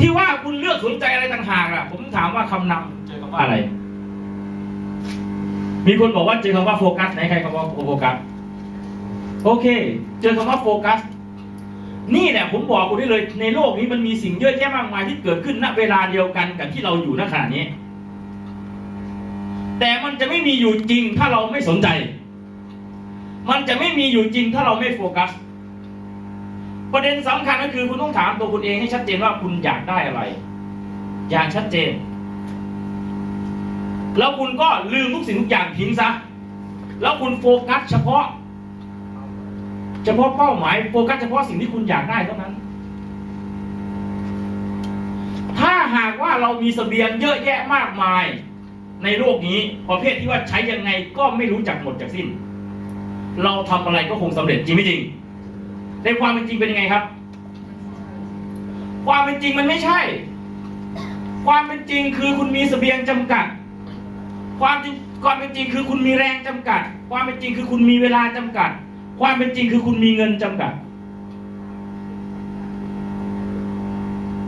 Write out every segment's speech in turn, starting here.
ที่ว่าคุณเลือกสนใจอะไรต่างหากอะผมถามว่าคำนำเจอคำว่าอะไร มีคนบอกว่าเจอคำว่าโฟกัสไหนใครคำว่าโฟกัส โอเค เจอคำว่าโฟกัส นี่แหละผมบอกคุณได้เลย ในโลกนี้มันมีสิ่งเยอะแยะมากมายที่เกิดขึ้นณเวลาเดียวกันกับที่เราอยู่ณขณะนี้ แต่มันจะไม่มีอยู่จริงถ้าเราไม่สนใจ มันจะไม่มีอยู่จริงถ้าเราไม่โฟกัส ประเด็นสำคัญก็คือคุณต้องถามตัวคุณเองให้ชัดเจนว่าคุณอยากได้อะไร อย่างชัดเจน แล้วคุณก็ลืมทุกสิ่งทุกอย่างทิ้งซะแล้วคุณโฟกัสเฉพาะ เฉพาะเป้าหมายโฟกัสเฉพาะสิ่งที่คุณอยากได้เท่านั้น ถ้าหากว่าเรามีสเสบียงเยอะแยะมากมายในโลกนี้ประเภทที่ว่าใช้ยังไงก็ไม่รู้จักหมดจากสิ้น เราทำอะไรก็คงสำเร็จจริงไม่จริง ในความเป็นจริงเป็นยังไงครับ ความเป็นจริงมันไม่ใช่ ความเป็นจริงคือคุณมีสเสบียงจำกัด ความจริงความเป็นจริงคือคุณมีแรงจำกัด ความเป็นจริงคือคุณมีเวลาจำกัด ความเป็นจริงคือคุณมีเงินจำกัด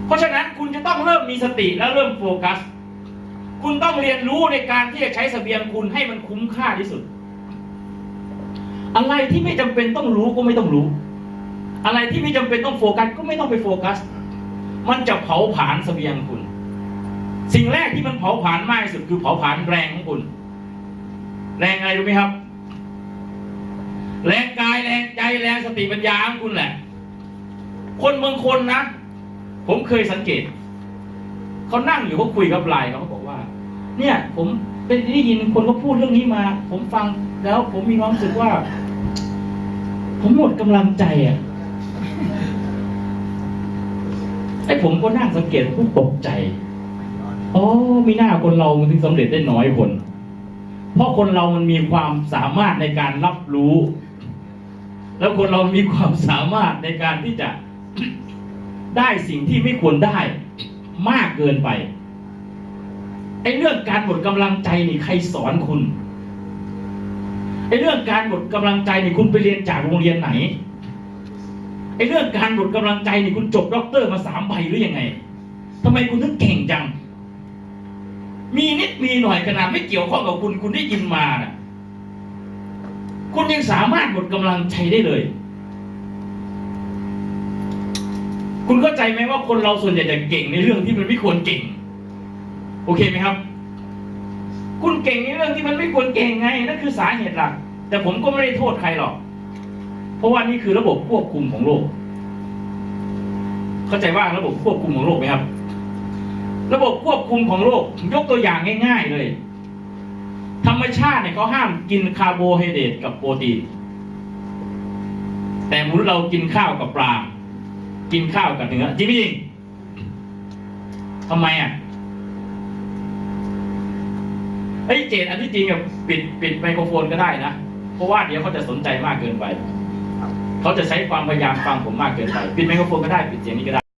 เพราะฉะนั้นคุณจะต้องเริ่มมีสติและเริ่มโฟกัส คุณต้องเรียนรู้ในการที่จะใช้สเสบียงคุณให้มันคุ้มค่าที่สุด อะไรที่ไม่จำเป็นต้องรู้ก็ไม่ต้องรู้ อะไรที่ไม่จำเป็นต้องโฟกัสก็ไม่ต้องไปโฟกัส มันจะเผาผลาญเสบียงคุณ สิ่งแรกที่มันเผาผลาญมากที่สุดคือเผาผลาญแรงของคุณ แรงอะไรรู้ไหมครับ แรงกายแรงใจแรงสติปัญญาของคุณแหละ คนบางคนนะ ผมเคยสังเกตเขานั่งอยู่เขาคุยกับไลน์เขาบอกว่า เนี่ย ผมเป็นได้ยินคนเขาพูดเรื่องนี้มา ผมฟังแล้วผมมีความรู้สึกว่า ผมหมดกำลังใจอะ ไอ้ผมก็นั่งสังเกตผมตกใจ อ๋อ มีหน้าคนเรามันถึงสำเร็จได้น้อยคน เพราะคนเรามันมีความสามารถในการรับรู้ แล้วคนเรามีความสามารถในการที่จะได้สิ่งที่ไม่ควรได้ มากเกินไป ไอ้เรื่องการหมดกำลังใจนี่ใครสอนคุณ ไอ้เรื่องการหมดกำลังใจนี่คุณไปเรียนจากโรงเรียนไหน ไอ้เรื่องการหมดกำลังใจนี่คุณจบด็อกเตอร์มาสามใบหรือยังไงทำไมคุณถึงเก่งจัง มีนิดมีหน่อยขนาดไม่เกี่ยวข้องกับคุณคุณได้ยินมาน่ะคุณยังสามารถหมดกำลังใจได้เลย คุณเข้าใจไหมว่าคนเราส่วนใหญ่จะเก่งในเรื่องที่มันไม่ควรเก่ง โอเคไหมครับ คุณเก่งในเรื่องที่มันไม่ควรเก่งไงนั่นคือสาเหตุหลักแต่ผมก็ไม่ได้โทษใครหรอก ราะว่านี่คือระบบควบคุมของโลก เข้าใจว่าระบบควบคุมของโลกไหมครับ ระบบควบคุมของโลก ยกตัวอย่างง่าย ๆ เลย ธรรมชาติเนี่ยเขาห้ามกินคาร์โบไฮเดรตกับโปรตีน แต่มนุษย์เรากินข้าวกับปลา กินข้าวกับเนื้อจริงไหมจริงทำไมอะไอ้ยเจดอันที่จริงอะปิดปิดไมโครโฟนก็ได้นะ เพราะว่าเดี๋ยวเขาจะสนใจมากเกินไป เขาจะใช้ความพยายามฟังผมมากเกินไปปิดไมโครโฟนก็ได้ปิดเสียงนี้ก็ได้